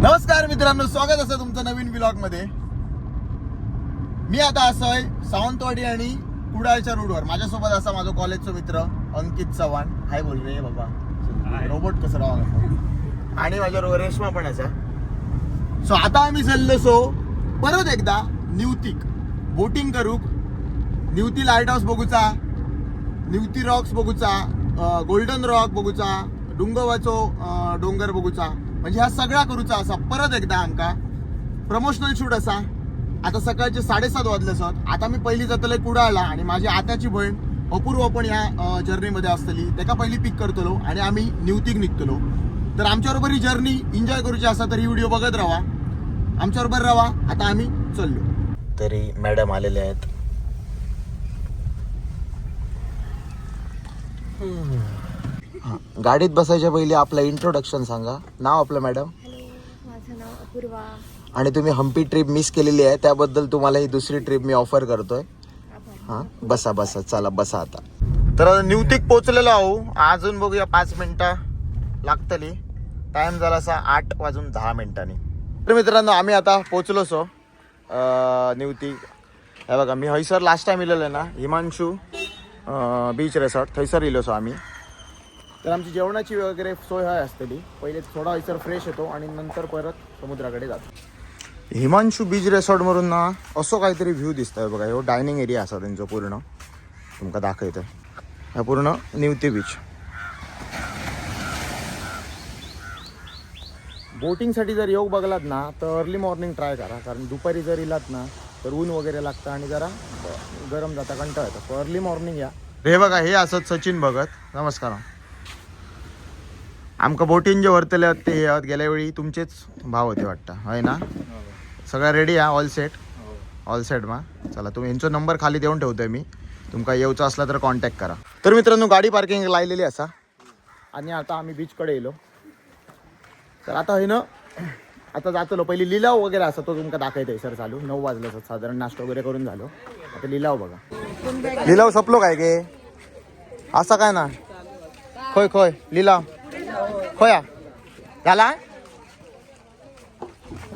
नमस्कार मित्रांनो स्वागत असं तुमचं नवीन ब्लॉगमध्ये मी आता असोय सावंतवाडी आणि कुडाळच्या रोडवर माझ्यासोबत असा माझा कॉलेजचा मित्र अंकित चव्हाण. हाय बोल रे बाबा. रोबोट कसं राहा आणि माझ्याबरोबर रेश्मा पण असा. सो आता आम्ही चाललो सो परत एकदा निवतीक. बोटिंग करूक निवती लाइट हाऊस बघूचा निवती रॉक्स बघूचा गोल्डन रॉक बघूचा डुंगवाचो डोंगर बघूचा म्हणजे हा सगळा करूचा असा. परत एकदा आमका प्रमोशनल शूट असा. आता सकाळचे साडेसात वाजले असत आता मी पहिली जातले कुडाळला आणि माझी आत्याची बहीण अपूर्व पण या जर्नीमध्ये असतली. त्याका पहिली पिक करतलो आणि आम्ही निवतीक निघतलो. तर आमच्याबरोबर ही जर्नी एन्जॉय करूची असा तर ही व्हिडिओ बघत राहा. आमच्याबरोबर राहा. आता आम्ही चाललो. तरी मॅडम आलेले आहेत. गाडीत बसायच्या पहिले आपलं इंट्रोडक्शन सांगा. नाव आपलं मॅडम हॅलो माझं नाव अपूर्वा. आणि तुम्ही हम्पी ट्रिप मिस केलेली आहे त्याबद्दल तुम्हाला ही दुसरी ट्रिप मी ऑफर करतोय. हा? बसा बसा चला बसा आता. तर निवतीक पोचलेलो आहो. अजून बघूया पाच मिनिटं लागतली. टाइम झाला असा आठ वाजून दहा मिनिटांनी. तर मित्रांनो आम्ही आता पोचलो सो निवती हे बघा मी हयसर लास्ट टाइम इलेलो ना हिमांशू बीच रिसॉर्ट थंयसर इलो सो आम्ही. तर आमची जेवणाची वगैरे सोय हय असतली पहिले थोडा हयसर फ्रेश येतो आणि नंतर परत समुद्राकडे जातो. हिमांशू बीच रिसॉर्टवरून ना असो काहीतरी व्ह्यू दिसतोय बघा. ह्यो डायनिंग एरिया असा त्यांचो पूर्ण. तुमका दाखवतोय. हा पूर्ण निवती बीच बोटिंगसाठी जर येऊ बघलात ना तर अर्ली मॉर्निंग ट्राय करा. कारण दुपारी जर इलात ना तर ऊन वगैरे लागतं आणि जरा गरम जाता कंटाळ येतो. अर्ली मॉर्निंग या. हे बघा हे असत सचिन भगत. नमस्कार. आमका बोटीन जे वरतले ते हे आहेत. गेल्या वेळी तुमचेच भाव होते वाटतं. हय ना? सगळं रेडी आहे ऑल सेट ऑल सेट मा? चला तुम्ही यांचा नंबर खाली देऊन ठेवतोय मी. तुमका येऊचं असला तर कॉन्टॅक्ट करा. तर मित्रांनो गाडी पार्किंग लायलेली असा. आणि आता आम्ही बीचकडे येलो. तर आता हे ना आता जातलो. पहिली लिलाव वगैरे असा तो तुमका दाखवतोय सर चालू. नऊ वाजलं असं साधारण नाश्ता वगैरे करून झालो. आता लिलाव बघा. लिलाव सपलो काय गे? असा काय ना? खोय खोय लिलाव. खोया झाला?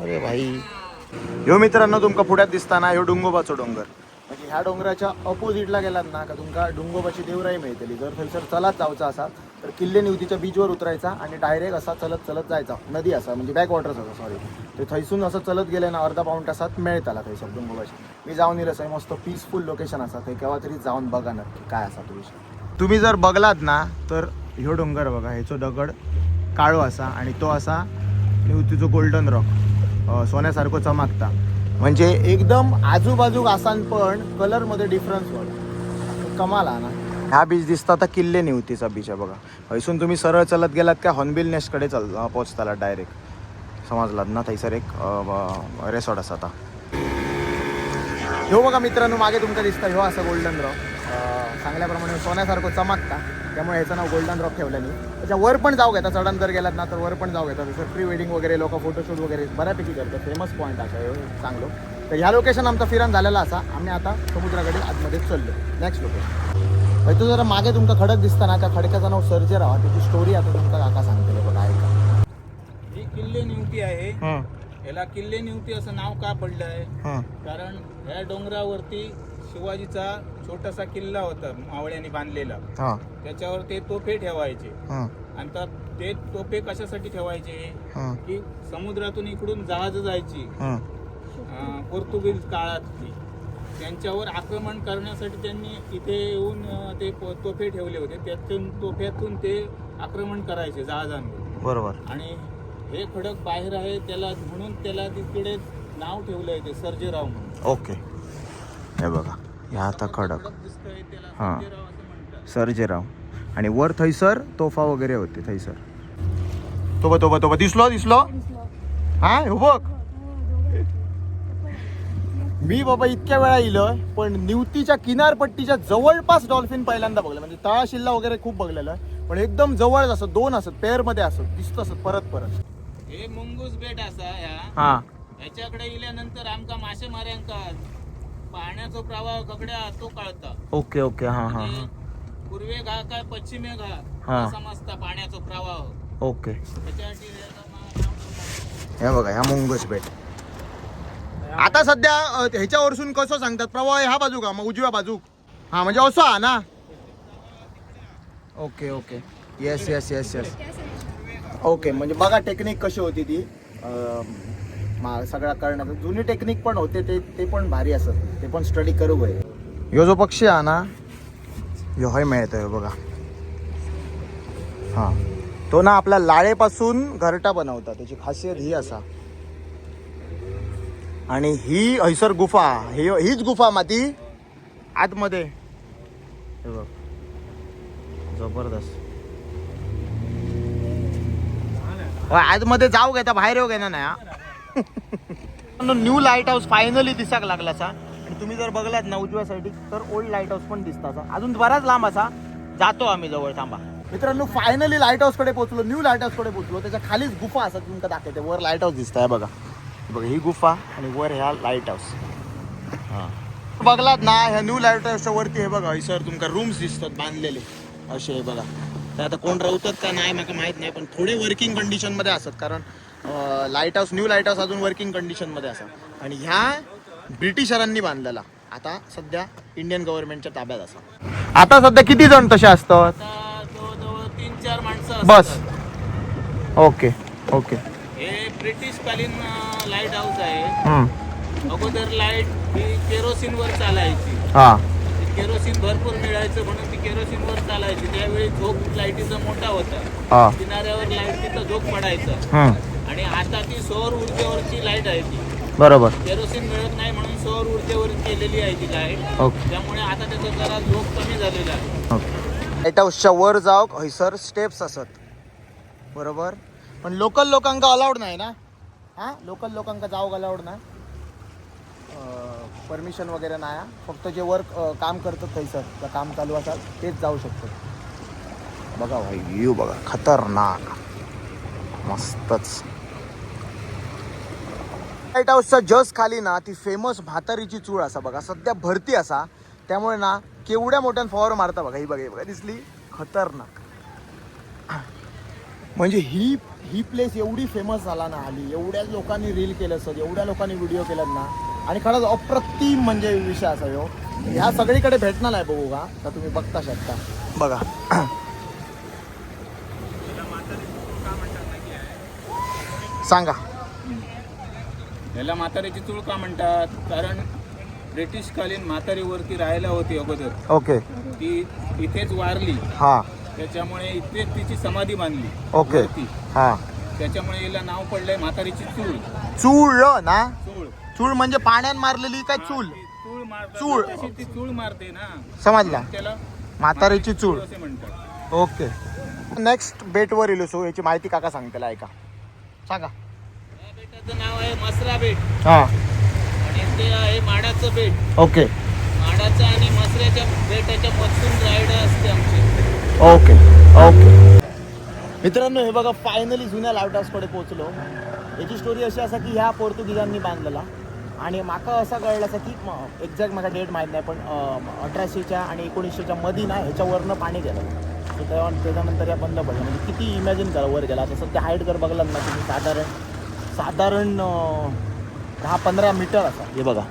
अरे भाई. ह्यो मित्रांनो तुमका पुढ्यात दिसताना ह्यो डुंगोबाचो डोंगर. म्हणजे ह्या डोंगराच्या अपोजिटला गेलात ना का तुमका डुंगोबाची देवराई मिळतली. जर थंयसर चलात जावचा असा तर किल्ले निवतीच्या बीचवर उतरायचा आणि डायरेक्ट असा चलत चलत जायचा. नदी असा म्हणजे बॅक वॉटर्स असा सॉरी ते थंयसून असं चलत गेले ना अर्धा पाऊण तासात मेळताला थंयसर डुंगोबाची. मी जाऊन येईल असं मस्त पीसफुल लोकेशन असा. ते केव्हा तरी जाऊन बघा नक्की काय असा तो विषय. तुम्ही जर बघलात ना तर ह्यो डोंगर बघा ह्याचो दगड काळो असा आणि तो असा निवतीचो गोल्डन रॉक अ, सोन्यासारखं चमकता. म्हणजे एकदम आजूबाजूक आसान पण कलरमध्ये डिफरन्स बघ कमाल हा ना? ह्या बीच दिसता आता किल्ले निवतीचा बीच आहे बघा. हयसून तुम्ही सरळ चलत गेलात का हॉर्नबिल नेस्टकडे चल पोचताला डायरेक्ट समजलात ना थंयसर एक रेसॉर्ट असा आता. ह्यो बघा मित्रांनो मागे तुमका दिसता ह्यो असा गोल्डन रॉक सांगल्याप्रमाणे सोन्यासारखं चमकता. त्यामुळे ह्याचं नाव गोल्डन रॉक ठेवलं मी. त्याच्या वर पण जाऊ घेता चढण जर गेलात ना तर वर पण जाऊ घेतात. जसं प्री वेडिंग वगैरे लोक फोटोशूट वगैरे बऱ्यापैकी करतात. फेमस पॉईंट असा चांगलो. तर ह्या लोकेशन आमचा फिरण झालेला असा. आम्ही आता समुद्राकडे आतमध्ये चाललो नेक्स्ट लोकेशन तो जरा मागे तुमका खडक दिसता ना त्या खडकाचं नाव सर्जे राहा त्याची स्टोरी आता तुमका काका सांगते बघा ऐका. ही किल्ले निवती आहे. याला किल्ले निवती असं नाव का पडलं आहे कारण ह्या डोंगरावरती शिवाजीचा छोटासा किल्ला होता मावळ्याने बांधलेला. हां. त्याच्यावर ते तोफे ठेवायचे. हां. आणि तर ते तोफे कशासाठी ठेवायचे? हां. की समुद्रातून इकडून जहाज जायची. हां. अं, पोर्तुगीज काळातली. त्यांच्यावर आक्रमण करण्यासाठी त्यांनी इथे येऊन अं, ते पो- तोफे ठेवले होते. त्यातून तोफ्यातून ते आक्रमण करायचे जहाजांवर. बरोबर. आणि हे खडक बाहेर आहे त्याला म्हणून त्याला तिकडे नाव ठेवलंय ते सर्जेराव म्हणून. ओके. हे बघा ह्या आता खडक हां. सर्जेराव आणि वर थैसर तोफा वगैरे होते थैसर. तोबा तोबा तोबा दिसलो दिसलो? हा हो बघ. मी बाबा इतक्या वेळा इलोय पण निवतीच्या किनारपट्टीच्या जवळपास डॉल्फिन पहिल्यांदा बघलं. म्हणजे तळाशिल्ला वगैरे खूप बघलेलं. आहे पण एकदम जवळ असत दोन असत पेअरमध्ये असत दिसत असत परत परत. हे मुंगूस बेट असा हा. ह्याच्याकडे गेल्यानंतर आमका मासे मार्यांका पाण्याचा प्रवाह ककडे तो कळता. ओके ओके हा हा आणि पूर्वे घा काय पश्चिमे घा हा. समजता पाण्याचा प्रवाह. ओके. त्याच्यासाठी. हे बघा ह्या मुंगस बेट. आता सध्या अ, ह्याच्यावरसून कसं सांगतात? प्रवाह ह्या बाजू का मग उजव्या बाजू. हा म्हणजे असं हा ना? Okay okay. Yes yes yes yes okay म्हणजे बघा टेक्निक कशी होती ती. अं, मा- सगळा करण्याचं जुनी टेक्निक पण होते ते ते पण भारी असत ते पण स्टडी करू गय ह्यो जो पक्षी हा ना ह्यो हय मिळतोय बघा. हा. तो ना आपल्या लाळेपासून घरटा बनवता त्याची खासियत ही असा. आणि ही हैसर गुफा ही हीच गुफा माती आतमध्ये. हे बघ. जबरदस्त. होय, आतमध्ये जाऊ घेता बाहेर येऊ घेणार नाही हा न्यू लाइट हाऊस फायनली दिसाक लागला असा. आणि तुम्ही जर बघलात ना उजव्या साईडी तर ओल्ड लाइट हाऊस पण दिसता असा. अजून बराच लांब असा. जातो आम्ही जवळ थांबा. मित्रांनो फायनली लाइट हाऊसकडे पोहोचलो. न्यू लाइट हाऊसकडे पोहोचलो. त्याच्या खालीच गुफा असं तुमका दाखवते. वर लाइट हाऊस दिसत आहे बघा. बघा ही गुफा आणि वर ह्या लाइट हाऊस हां. बघलात ना ह्या न्यू लाइट हाऊसच्या वरती हे बघा सर तुमका रूम्स दिसतात बांधलेले. असे हे बघा. तर आता कोण राहतात का? नाही मला माहीत नाही पण थोडे वर्किंग कंडिशनमध्ये असतात. कारण lighthouse new lighthouse अजून वर्किंग कंडिशनमध्ये असतात आणि ह्या ब्रिटिशरांनी बांधलेला. आता सध्या इंडियन गव्हर्नमेंटच्या ताब्यात असा. आता सध्या किती जण तसे असतात? तीन चार माणसं बस. Okay okay. हे ब्रिटिश कालीन लाइट हाऊस आहे. अगोदर लाइट ही केरोसिन वर चालायची. हा. केरोसिन भरपूर मिळायचं म्हणून ती केरोसिन वर चालायची. त्यावेळी झोप लाईटीचा मोठा होता. हा. किनाऱ्यावर लाइट तिथं झोप पडायचं. आणि आता ती सौर ऊर्जेवरची लाइट आहे ती. बरोबर. केरोसिन मिळत नाही म्हणून सौर ऊर्जेवर केलेली आहे ती लाइट. ओके. त्यामुळे आता त्याचा जरा झोप कमी झालेला आहे. लाइट हाऊसच्या वर जाऊक हयसर स्टेप्स असत. बरोबर? पण लोकल लोकांका अलाउड नाही ना? हा? लोकल लोकांका जाऊक अलाउड नाही? परमिशन वगैरे नाही हा. फक्त जे वर्क काम करतात थंयसर त्या काम चालू असाल तेच जाऊ शकतात बघा भाई यू बघा. खतरनाक. मस्तच. लाइट हाऊसच्या जस्ट खाली ना ती फेमस भातारीची चूळ असा बघा. सध्या भरती असा. त्यामुळे ना केवढ्या मोठ्यान फॉवर मारता बघा. ही बघा ही बघा. दिसली? खतरनाक. म्हणजे ही ही प्लेस एवढी फेमस झाला ना आली एवढ्या लोकांनी रील केलं असत एवढ्या लोकांनी व्हिडिओ केलं ना. आणि खरंच अप्रतिम म्हणजे विषय असा ह्यो ह्या सगळीकडे भेटणार आहे बघू का? तर तुम्ही बघता शकता. बघा. सांगा. याला म्हातारीची चूळ का म्हणतात. कारण ब्रिटिश कालीन म्हातारीवरती राहायला होती अगोदर. ओके. ती इथेच वारली. हा. त्याच्यामुळे इथेच तिची समाधी बांधली. ओके. वरती. हा. त्याच्यामुळे याला नाव पडलंय म्हातारीची चूळ. चूळ ना? चूळ. चूळ म्हणजे पाण्यात मारलेली काय चूल ती चूळ मारतात चूळ. तशी ती चूळ मारते ना. समजला. त्याला म्हातारीची चूळ. असे म्हणतात. ओके. नेक्स्ट बेटवर इलो सो याची माहिती काका सांगतेला ऐका. सांगा. बेटाचं नाव आहे मसरा बेट. हा. आणि ते आहे माडाचं बेट. ओके. माडाचं आणि मसऱ्याच्या बेटाच्या राईड असते आमची. ओके. ओके. मित्रांनो हे बघा फायनली जुन्या लाइट हाऊसकडे पोहोचलो. याची स्टोरी अशी असा की ह्या पोर्तुगीजांनी बांधलेला. आणि माका असा कळलं असं की एक्झॅक्ट मला डेट माहीत नाही पण अठराशेच्या आणि एकोणीसशेच्या मध्ये ना ह्याच्यावरनं पाणी गेलं. तेव्हा त्याच्यानंतर या बंद पडलं म्हणजे किती इमॅजिन करा वर गेला. तसं त्या हाईट जर बघलात ना तुम्ही साधारण साधारण दहा पंधरा मीटर असा. हे बघा.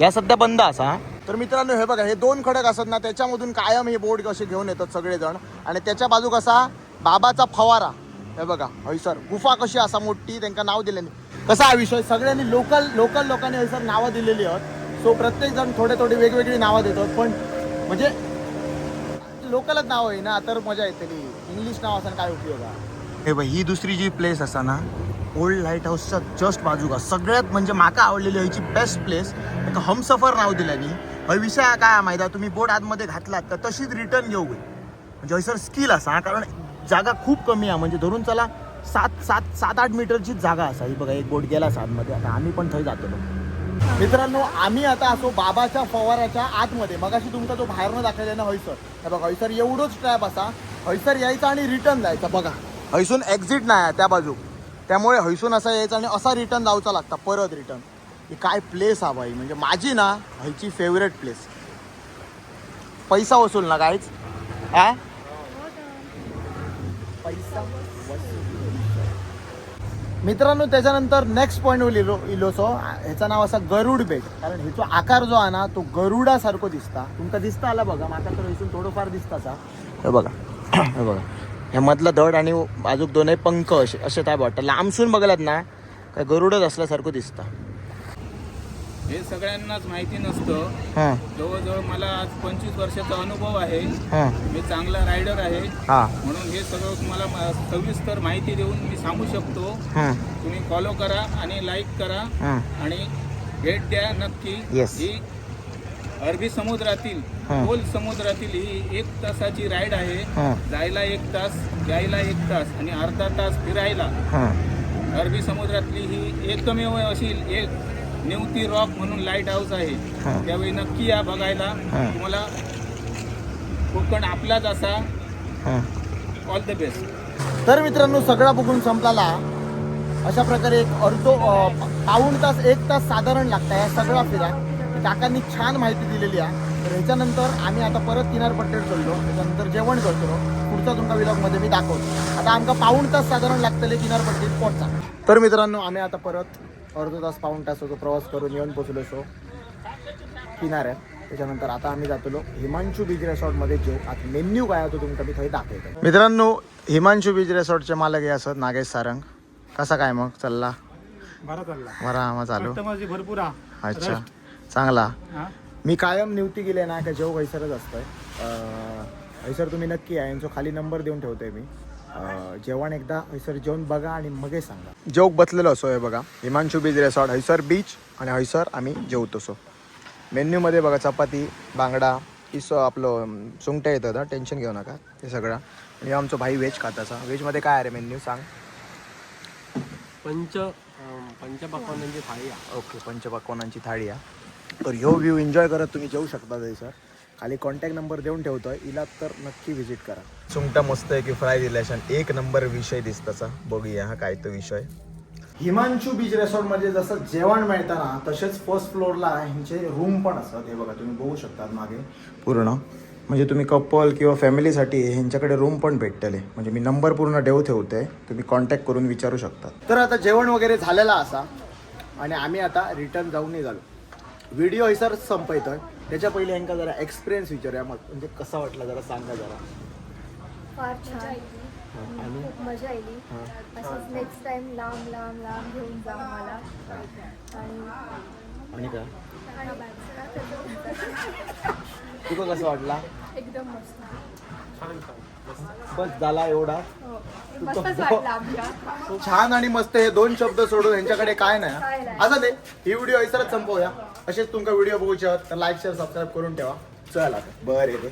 या सध्या बंद असा तर मित्रांनो हे बघा हे दोन खडक असतात ना त्याच्यामधून कायम हे बोर्ड कसे घेऊन येतात सगळेजण. आणि त्याच्या बाजू कसा बाबाचा फवारा. हे बघा हयसर गुफा कशी असा मोठी त्यांना नाव दिल्याने कसा हा विषय? सगळ्यांनी लोकल लोकल लोकांनी हयसर नावं दिलेली आहेत. सो प्रत्येक जण थोडे थोडे वेगवेगळी नावं देतात पण म्हणजे लोकलच नाव आहे ना तर मजा येते इंग्लिश नाव असताना काय उपयोग आहे? हे बघ ही दुसरी जी प्लेस असा ना ओल्ड लाइट हाऊसच्या जस्ट बाजूका सगळ्यात म्हणजे माका आवडलेली ह्याची बेस्ट प्लेस एक हमसफर नाव दिल्यानी हा विषय काय माहिती आहे? तुम्ही बोट आतमध्ये घातलात तर तशीच रिटर्न घेऊ म्हणजे हयसर स्किल असा कारण जागा खूप कमी आहे. म्हणजे धरून चला सात सात सात आठ मीटरची जागा असा. ही बघा एक बोट गेला आतमध्ये. आता आम्ही पण थंय जातो मित्रांनो आम्ही आता असो बाबाच्या फवाराच्या आतमध्ये. मगाशी तुमचा जो बाहेरनं दाखवला ना हयसर हे बघा हयसर एवढंच ट्रॅप असा. हयसर यायचा आणि रिटर्न जायचा बघा. हयसून एक्झिट नाही आहे त्या बाजू. त्यामुळे हयसून असा यायचा आणि असा रिटर्न जाऊचा लागता परत रिटर्न ही काय प्लेस हा भाई? म्हणजे माझी ना हयची फेवरेट प्लेस पैसा वसूल ना काहीच आ? पैसा मित्रांनो त्याच्यानंतर नेक्स्ट पॉईंट इलो इलोसो ह्याचं नाव असा गरुड बेट. कारण ह्याचो आकार जो आहे ना तो गरुडासारखो दिसता. तुमका दिसता आला बघा माका तर इथून थोडंफार दिसताचा हे बघा. हे बघा. ह्या मधला धड आणि बाजूक दोनही पंख असे असे काय वाटतं लांबसून बघलात ना काय गरुडच असल्यासारखं दिसता. हे सगळ्यांनाच माहिती नसतं. जवळजवळ मला आज पंचवीस वर्षाचा अनुभव आहे. मी चांगला रायडर आहे. म्हणून हे सगळं तुम्हाला म- सविस्तर माहिती देऊन मी सांगू शकतो. तुम्ही फॉलो करा आणि लाईक करा. आणि भेट द्या नक्की. ही अरबी समुद्रातील. खोल समुद्रातील ही एक तासाची राईड आहे. जायला एक तास यायला एक तास आणि अर्धा तास फिरायला. अरबी समुद्रातली ही एकमेव अशी एक निवती रॉक म्हणून लाइट हाऊस. आहे. त्यावेळी नक्की या बघायला. तुम्हाला कोकण आपलाच असा. ऑल द बेस्ट तर मित्रांनो सगळा बघून संपलाला. अशा प्रकारे एक अर्धो पाऊण तास एक तास साधारण लागता. या सगळा फिरा. काकांनी छान माहिती दिलेली आहे. तर ह्याच्यानंतर आम्ही आता परत किनारपट्टीवर चढलो त्याच्यानंतर जेवण करतो. पुढचा तुमका विलॉगमध्ये मी दाखवतो. आता आमका पाऊण तास साधारण लागतले किनारपट्टीत पोहोचा तर मित्रांनो आम्ही आता परत अर्धा तास पाऊण तासाचा प्रवास करून येऊन पोचलो सो किनाऱ्यात त्याच्यानंतर आता आम्ही जातलो हिमांशू बीच रिसॉर्टमध्ये जेव आता मेन्यू काय आहे तो तुमका मी थंय दाखवतो. मित्रांनो हिमांशू बीच रिसॉर्टचे मालक हे असत नागेश सारंग. कसा काय मग? चालला? बरा चालला. बरा आम्हा चालू भरपूर अच्छा. चांगला. हा? मी कायम निवती गेले ना का जेव हैसरच असतंय. अं, हैसर तुम्ही नक्की आहे यांचा खाली नंबर देऊन ठेवतोय मी. अं, जेवण एकदा हैसर जेवण बघा आणि मगे सांगा. जेवक बसलेलो असो हे बघा. हिमांशू बीच रिसॉर्ट हैसर बीच आणि हैसर आम्ही जेवतो सो मेन्यूमध्ये बघा चपाती बांगडा इसो आपलं अं, सुंगटं येतं ना टेन्शन घेऊ नका ते सगळं. आणि आमचं भाई व्हेज खाताचा व्हेजमध्ये काय आहे रे मेन्यू सांग. पंच अं, पंचपक्वान्नांची थाळी आहे. ओके पंचपक्वानांची थाळी आहे. तर ह्यो व्ह्यू एन्जॉय करत तुम्ही जेवू शकता सर खाली कॉन्टॅक्ट नंबर देऊन ठेवतोय. इलात तर नक्की व्हिजिट करा. सुंगटा मस्त आहे की फ्राय दिल्याशन. एक नंबर विषय दिसताचा बघूया हा काय तो विषय. हिमांशू बीच रिसॉर्टमध्ये जसं जेवण मिळतं ना तसेच फर्स्ट फ्लोअरला ह्यांचे रूम पण असतात. हे बघा तुम्ही बघू शकतात मागे. पूर्ण. म्हणजे तुम्ही कपल किंवा फॅमिलीसाठी ह्यांच्याकडे रूम पण भेटतले. म्हणजे मी नंबर पूर्ण देव ठेवते. तुम्ही कॉन्टॅक्ट करून विचारू शकता. तर आता जेवण वगैरे झालेला असा. आणि आम्ही आता रिटर्न जाऊन झालो व्हिडिओ सर संपयतोय त्याच्या पहिले यांका जरा एक्सपिरियन्स विचारूया. मग म्हणजे कसा वाटला जरा सांगा जरा. फार छान. खूप मजा आली. असंच नेक्स्ट टाइम लांब लांब लांब घेऊन जा मला आणि आणि काय? आणि तुका कसं वाटला? एकदम मस्त. बस झाला एवढा. हो. मस्तच वाटलं आमच्या छान आणि मस्त हे दोन शब्द सोडून यांच्याकडे काय काय नाही. नाही. असं ते ही व्हिडिओ ऐसरच संपवूया. असेच तुमका व्हिडिओ बघूचे आहात तर लाईक शेअर सबस्क्राईब करून ठेवा. चला बरं येते